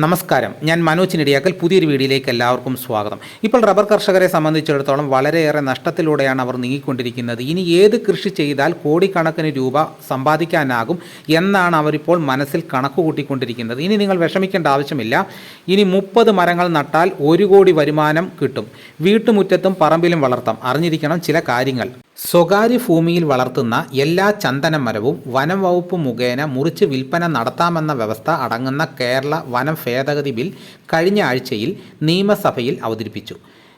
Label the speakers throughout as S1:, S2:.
S1: നമസ്കാരം. ഞാൻ മനോജ് നെടിയാക്കൽ പുതിയൊരു വീഡിയോയിലേക്ക് എല്ലാവർക്കും സ്വാഗതം. ഇപ്പോൾ റബ്ബർ കർഷകരെ സംബന്ധിച്ചിടത്തോളം വളരെയേറെ നഷ്ടത്തിലൂടെയാണ് അവർ നീങ്ങിക്കൊണ്ടിരിക്കുന്നത്. ഇനി ഏത് കൃഷി ചെയ്താൽ കോടിക്കണക്കിന് രൂപ സമ്പാദിക്കാനാകും എന്നാണ് അവരിപ്പോൾ മനസ്സിൽ കണക്ക് കൂട്ടിക്കൊണ്ടിരിക്കുന്നത്. ഇനി നിങ്ങൾ വിഷമിക്കേണ്ട ആവശ്യമില്ല. ഇനി മുപ്പത് മരങ്ങൾ നട്ടാൽ ഒരു കോടി വരുമാനം കിട്ടും. വീട്ടുമുറ്റത്തും പറമ്പിലും വളർത്താം. അറിഞ്ഞിരിക്കണം ചില കാര്യങ്ങൾ. സ്വകാര്യ ഭൂമിയിൽ വളർത്തുന്ന എല്ലാ ചന്ദന മരവും വനം വകുപ്പ് മുഖേന മുറിച്ച് വിൽപ്പന നടത്താമെന്ന വ്യവസ്ഥ അടങ്ങുന്ന കേരള വനം ഭേദഗതി ബിൽ കഴിഞ്ഞ ആഴ്ചയിൽ നിയമസഭയിൽ അവതരിപ്പിച്ചു.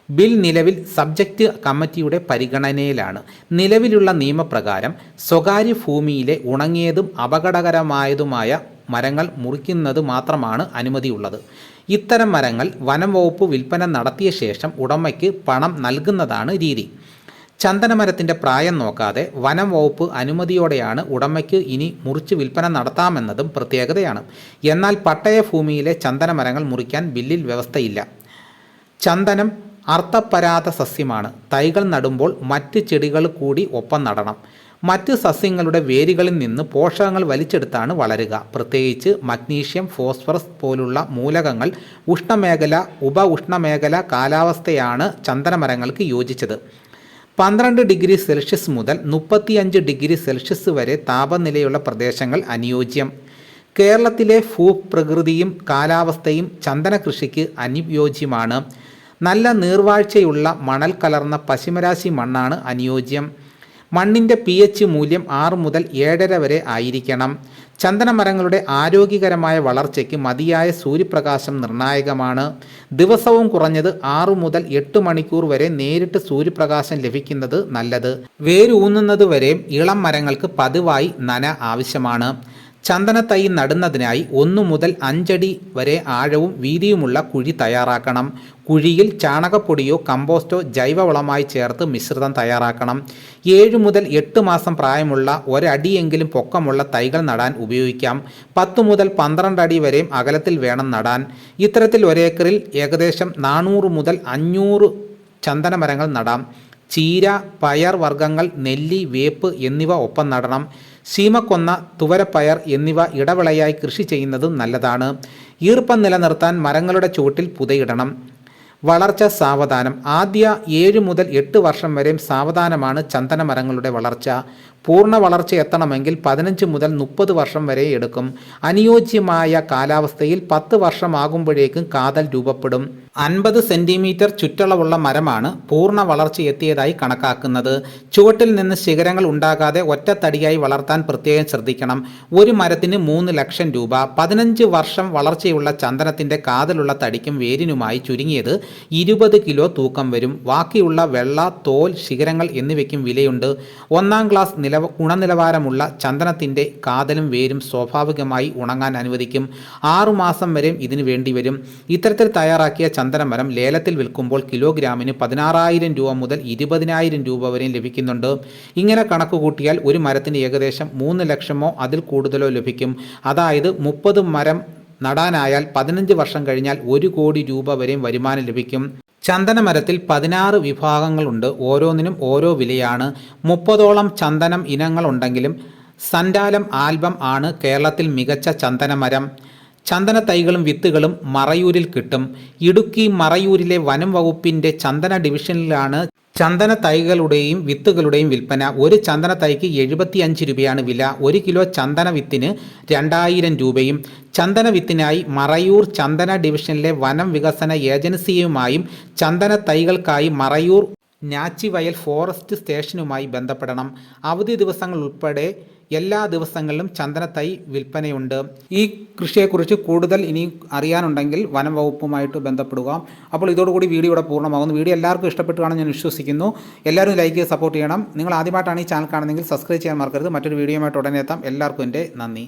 S1: ബിൽ നിലവിൽ സബ്ജക്റ്റ് കമ്മിറ്റിയുടെ പരിഗണനയിലാണ്. നിലവിലുള്ള നിയമപ്രകാരം സ്വകാര്യ ഭൂമിയിലെ ഉണങ്ങിയതും അപകടകരമായതുമായ മരങ്ങൾ മുറിക്കുന്നത് മാത്രമാണ് അനുമതിയുള്ളത്. ഇത്തരം മരങ്ങൾ വനം വകുപ്പ് വിൽപ്പന നടത്തിയ ശേഷം ഉടമയ്ക്ക് പണം നൽകുന്നതാണ് രീതി. ചന്ദനമരത്തിന്റെ പ്രായം നോക്കാതെ വനം വകുപ്പ് അനുമതിയോടെയാണ് ഉടമയ്ക്ക് ഇനി മുറിച്ച് വിൽപ്പന നടത്താമെന്നതും പ്രത്യേകതയാണ്. എന്നാൽ പട്ടയ ഭൂമിയിലെ ചന്ദനമരങ്ങൾ മുറിക്കാൻ ബില്ലിൽ വ്യവസ്ഥയില്ല. ചന്ദനം അർത്ഥപരാത സസ്യമാണ്. തൈകൾ നടുമ്പോൾ മറ്റ് ചെടികൾ കൂടി ഒപ്പം നടണം. മറ്റ് സസ്യങ്ങളുടെ വേരുകളിൽ നിന്ന് പോഷകങ്ങൾ വലിച്ചെടുത്താണ് വളരുക. പ്രത്യേകിച്ച് മഗ്നീഷ്യം ഫോസ്ഫറസ് പോലുള്ള മൂലകങ്ങൾ ഉഷ്ണമേഖല ഉപ ഉഷ്ണമേഖല കാലാവസ്ഥയാണ് ചന്ദനമരങ്ങൾക്ക് യോജിച്ചത്. പന്ത്രണ്ട് ഡിഗ്രി സെൽഷ്യസ് മുതൽ മുപ്പത്തിയഞ്ച് ഡിഗ്രി സെൽഷ്യസ് വരെ താപനിലയുള്ള പ്രദേശങ്ങൾ അനുയോജ്യം. കേരളത്തിലെ ഭൂപ്രകൃതിയും കാലാവസ്ഥയും ചന്ദന കൃഷിക്ക് അനുയോജ്യമാണ്. നല്ല നീർവാഴ്ചയുള്ള മണൽ കലർന്ന പശിമരാശി മണ്ണാണ് അനുയോജ്യം. മണ്ണിന്റെ പി എച്ച് മൂല്യം ആറ് മുതൽ ഏഴര വരെ ആയിരിക്കണം. ചന്ദനമരങ്ങളുടെ ആരോഗ്യകരമായ വളർച്ചയ്ക്ക് മതിയായ സൂര്യപ്രകാശം നിർണായകമാണ്. ദിവസവും കുറഞ്ഞത് ആറു മുതൽ എട്ട് മണിക്കൂർ വരെ നേരിട്ട് സൂര്യപ്രകാശം ലഭിക്കുന്നത് നല്ലത്. വേരൂന്നുന്നത് വരെ ഇളം മരങ്ങൾക്ക് പതിവായി നന ആവശ്യമാണ്. ചന്ദനത്തൈ നടുന്നതിനായി ഒന്നു മുതൽ അഞ്ചടി വരെ ആഴവും വീതിയുമുള്ള കുഴി തയ്യാറാക്കണം. കുഴിയിൽ ചാണകപ്പൊടിയോ കമ്പോസ്റ്റോ ജൈവവളമായി ചേർത്ത് മിശ്രിതം തയ്യാറാക്കണം. ഏഴ് മുതൽ എട്ട് മാസം പ്രായമുള്ള ഒരടിയെങ്കിലും പൊക്കമുള്ള തൈകൾ നടാൻ ഉപയോഗിക്കാം. പത്ത് മുതൽ പന്ത്രണ്ട് അടി വരെയും അകലത്തിൽ വേണം നടാൻ. ഇത്തരത്തിൽ ഒരേക്കറിൽ ഏകദേശം നാനൂറ് മുതൽ അഞ്ഞൂറ് ചന്ദനമരങ്ങൾ നടാം. ചീര പയർ വർഗങ്ങൾ നെല്ലി വേപ്പ് എന്നിവ ഒപ്പം നടണം. ശീമക്കൊന്ന തുവരപ്പയർ എന്നിവ ഇടവിളയായി കൃഷി ചെയ്യുന്നതും നല്ലതാണ്. ഈർപ്പം നിലനിർത്താൻ മരങ്ങളുടെ ചുവട്ടിൽ പുതയിടണം. വളർച്ച സാവധാനം. ആദ്യ ഏഴ് മുതൽ എട്ട് വർഷം വരെയും സാവധാനമാണ് ചന്ദനമരങ്ങളുടെ വളർച്ച. പൂർണ വളർച്ച എത്തണമെങ്കിൽ പതിനഞ്ച് മുതൽ മുപ്പത് വർഷം വരെ എടുക്കും. അനുയോജ്യമായ കാലാവസ്ഥയിൽ പത്ത് വർഷമാകുമ്പോഴേക്കും കാതൽ രൂപപ്പെടും. അൻപത് സെന്റിമീറ്റർ ചുറ്റളവുള്ള മരമാണ് പൂർണ വളർച്ച എത്തിയതായി കണക്കാക്കുന്നത്. ചുവട്ടിൽ നിന്ന് ശിഖരങ്ങൾ ഉണ്ടാകാതെ ഒറ്റത്തടിയായി വളർത്താൻ പ്രത്യേകം ശ്രദ്ധിക്കണം. ഒരു മരത്തിന് മൂന്ന് ലക്ഷം രൂപ. പതിനഞ്ച് വർഷം വളർച്ചയുള്ള ചന്ദനത്തിന്റെ കാതലുള്ള തടിക്കും വേരിനുമായി ചുരുങ്ങിയത് ഇരുപത് കിലോ തൂക്കം വരും. ബാക്കിയുള്ള വെള്ള തോൽ ശിഖരങ്ങൾ എന്നിവയ്ക്കും വിലയുണ്ട്. ഒന്നാം ക്ലാസ് നിലവ ഗുണനിലവാരമുള്ള ചന്ദനത്തിന്റെ കാതലും വേരും സ്വാഭാവികമായി ഉണങ്ങാൻ അനുവദിക്കും. ആറുമാസം വരെയും ഇതിനു വേണ്ടി വരും. ഇത്തരത്തിൽ തയ്യാറാക്കിയ ചന്ദനമരം ലേലത്തിൽ വിൽക്കുമ്പോൾ കിലോഗ്രാമിന് പതിനാറായിരം രൂപ മുതൽ ഇരുപതിനായിരം രൂപ വരെയും ലഭിക്കുന്നുണ്ട്. ഇങ്ങനെ കണക്ക് കൂട്ടിയാൽ ഒരു മരത്തിന് ഏകദേശം മൂന്ന് ലക്ഷമോ അതിൽ കൂടുതലോ ലഭിക്കും. അതായത് മുപ്പത് മരം നടാനായാൽ പതിനഞ്ച് വർഷം കഴിഞ്ഞാൽ ഒരു കോടി രൂപ വരെയും വരുമാനം ലഭിക്കും. ചന്ദനമരത്തിൽ പതിനാറ് വിഭാഗങ്ങളുണ്ട്. ഓരോന്നിനും ഓരോ വിലയാണ്. മുപ്പതോളം ചന്ദനം ഇനങ്ങളുണ്ടെങ്കിലും സൻഡാലം ആൽബം ആണ് കേരളത്തിൽ മികച്ച ചന്ദനമരം. ചന്ദന തൈകളും വിത്തുകളും മറയൂരിൽ കിട്ടും. ഇടുക്കി മറയൂരിലെ വനം വകുപ്പിന്റെ ചന്ദന ഡിവിഷനിലാണ് ചന്ദന തൈകളുടെയും വിത്തുകളുടെയും വിൽപ്പന. ഒരു ചന്ദന തൈക്ക് എഴുപത്തിയഞ്ച് രൂപയാണ് വില. ഒരു കിലോ ചന്ദന വിത്തിന് രണ്ടായിരം രൂപയും. ചന്ദന വിത്തിനായി മറയൂർ ചന്ദന ഡിവിഷനിലെ വനം വികസന ഏജൻസിയുമായും ചന്ദന തൈകൾക്കായി മറയൂർ നാച്ചിവയൽ ഫോറസ്റ്റ് സ്റ്റേഷനുമായി ബന്ധപ്പെടണം. അവധി ദിവസങ്ങൾ ഉൾപ്പെടെ എല്ലാ ദിവസങ്ങളിലും ചന്ദനത്തൈ വിൽപ്പനയുണ്ട്. ഈ കൃഷിയെക്കുറിച്ച് കൂടുതൽ ഇനി അറിയാനുണ്ടെങ്കിൽ വനം വകുപ്പുമായിട്ട് ബന്ധപ്പെടുക. അപ്പോൾ ഇതോടുകൂടി വീഡിയോ ഇവിടെ പൂർണമാകുന്നു. വീഡിയോ എല്ലാവർക്കും ഇഷ്ടപ്പെട്ടു കാണാൻ ഞാൻ വിശ്വസിക്കുന്നു. എല്ലാവരും ലൈക്ക് ചെയ്ത് സപ്പോർട്ട് ചെയ്യണം. നിങ്ങൾ ആദ്യമായിട്ടാണ് ഈ ചാനൽ കാണുന്നതെങ്കിൽ സബ്സ്ക്രൈബ് ചെയ്യാൻ മറക്കരുത്. മറ്റൊരു വീഡിയോയുമായിട്ട് ഉടനെ എത്താം. എല്ലാവർക്കും എന്റെ നന്ദി.